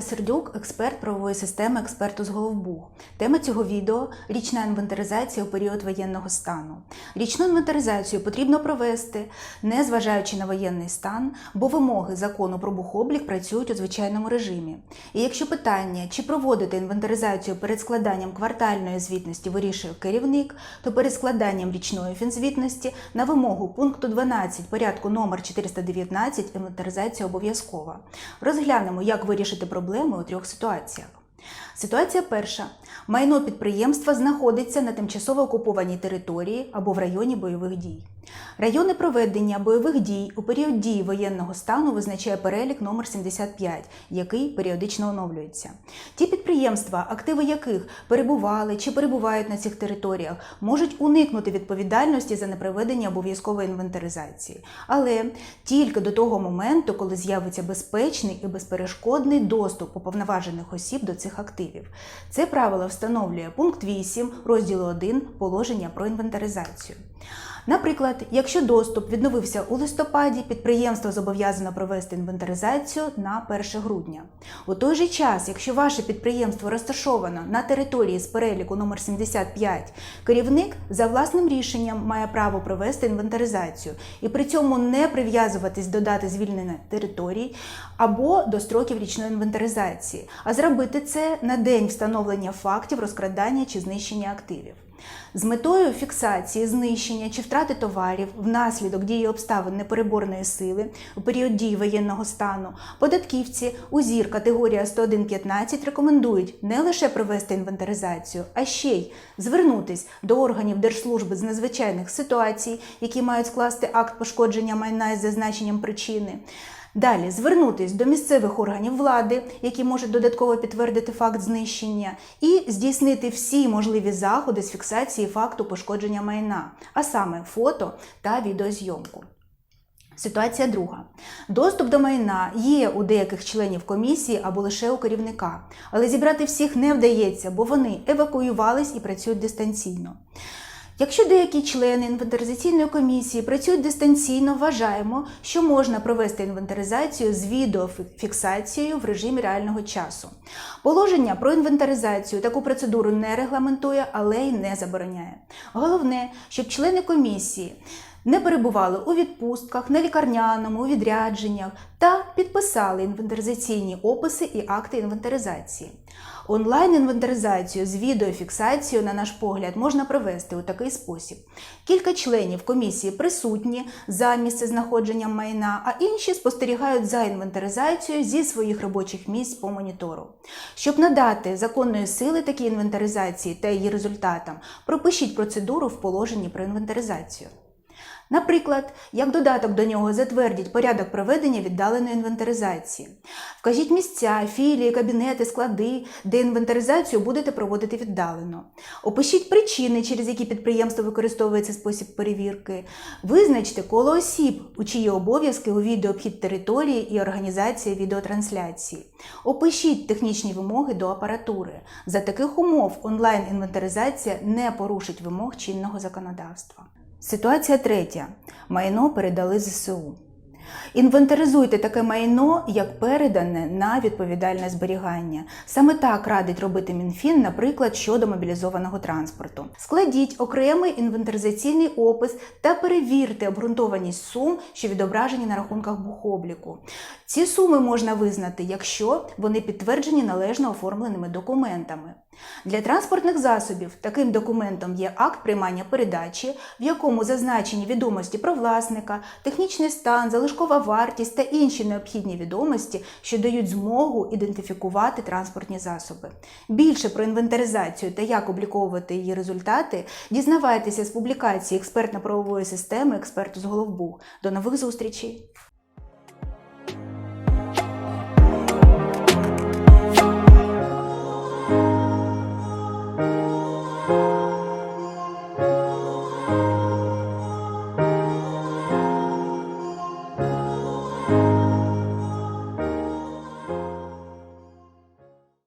Олена Сердюк, експерт правової системи, експерт з Головбух. Тема цього відео річна інвентаризація у період воєнного стану. Річну інвентаризацію потрібно провести, не зважаючи на воєнний стан, бо вимоги закону про бухоблік працюють у звичайному режимі. І якщо питання, чи проводити інвентаризацію перед складанням квартальної звітності вирішує керівник, то перед складанням річної фінзвітності на вимогу пункту 12 порядку номер 419 інвентаризація обов'язкова. Розглянемо, як вирішити проблеми у трьох ситуаціях. Ситуація перша. Майно підприємства знаходиться на тимчасово окупованій території або в районі бойових дій. Райони проведення бойових дій у період дії воєнного стану визначає перелік номер 75, який періодично оновлюється. Ті підприємства, активи яких перебували чи перебувають на цих територіях, можуть уникнути відповідальності за непроведення обов'язкової інвентаризації, але тільки до того моменту, коли з'явиться безпечний і безперешкодний доступ уповноважених осіб до цих активів. Це правило встановлює пункт 8 розділу 1 положення про інвентаризацію. Наприклад, якщо доступ відновився у листопаді, підприємство зобов'язано провести інвентаризацію на 1 грудня. У той же час, якщо ваше підприємство розташовано на території з переліку номер 75, керівник за власним рішенням має право провести інвентаризацію і при цьому не прив'язуватись до дати звільнення територій або до строків річної інвентаризації, а зробити це на день встановлення фактів розкрадання чи знищення активів. З метою фіксації, знищення чи втрати товарів внаслідок дії обставин непереборної сили у період дії воєнного стану податківці УЗІР категорія 101.15 рекомендують не лише провести інвентаризацію, а ще й звернутись до органів Держслужби з надзвичайних ситуацій, які мають скласти акт пошкодження майна із зазначенням причини. Далі звернутись до місцевих органів влади, які можуть додатково підтвердити факт знищення, і здійснити всі можливі заходи з фіксації факту пошкодження майна, а саме фото та відеозйомку. Ситуація друга. Доступ до майна є у деяких членів комісії або лише у керівника, але зібрати всіх не вдається, бо вони евакуювались і працюють дистанційно. Якщо деякі члени інвентаризаційної комісії працюють дистанційно, вважаємо, що можна провести інвентаризацію з відеофіксацією в режимі реального часу. Положення про інвентаризацію таку процедуру не регламентує, але й не забороняє. Головне, щоб члени комісії не перебували у відпустках, на лікарняному, у відрядженнях та підписали інвентаризаційні описи і акти інвентаризації. Онлайн-інвентаризацію з відеофіксацією, на наш погляд, можна провести у такий спосіб. Кілька членів комісії присутні за місцезнаходженням майна, а інші спостерігають за інвентаризацією зі своїх робочих місць по монітору. Щоб надати законної сили такій інвентаризації та її результатам, пропишіть процедуру в положенні про інвентаризацію. Наприклад, як додаток до нього затвердіть порядок проведення віддаленої інвентаризації. Вкажіть місця, філії, кабінети, склади, де інвентаризацію будете проводити віддалено. Опишіть причини, через які підприємство використовує цей спосіб перевірки. Визначте коло осіб, у чиї обов'язки у відеообхід території і організація відеотрансляції. Опишіть технічні вимоги до апаратури. За таких умов онлайн-інвентаризація не порушить вимог чинного законодавства. Ситуація третя. Майно передали ЗСУ. Інвентаризуйте таке майно як передане на відповідальне зберігання. Саме так радить робити МінФін, наприклад, щодо мобілізованого транспорту. Складіть окремий інвентаризаційний опис та перевірте обґрунтованість сум, що відображені на рахунках бухобліку. Ці суми можна визнати, якщо вони підтверджені належно оформленими документами. Для транспортних засобів таким документом є акт приймання передачі, в якому зазначені відомості про власника, технічний стан, залишкова вартість та інші необхідні відомості, що дають змогу ідентифікувати транспортні засоби. Більше про інвентаризацію та як обліковувати її результати дізнавайтеся з публікації експертно-правової системи експерту з Головбух. До нових зустрічей!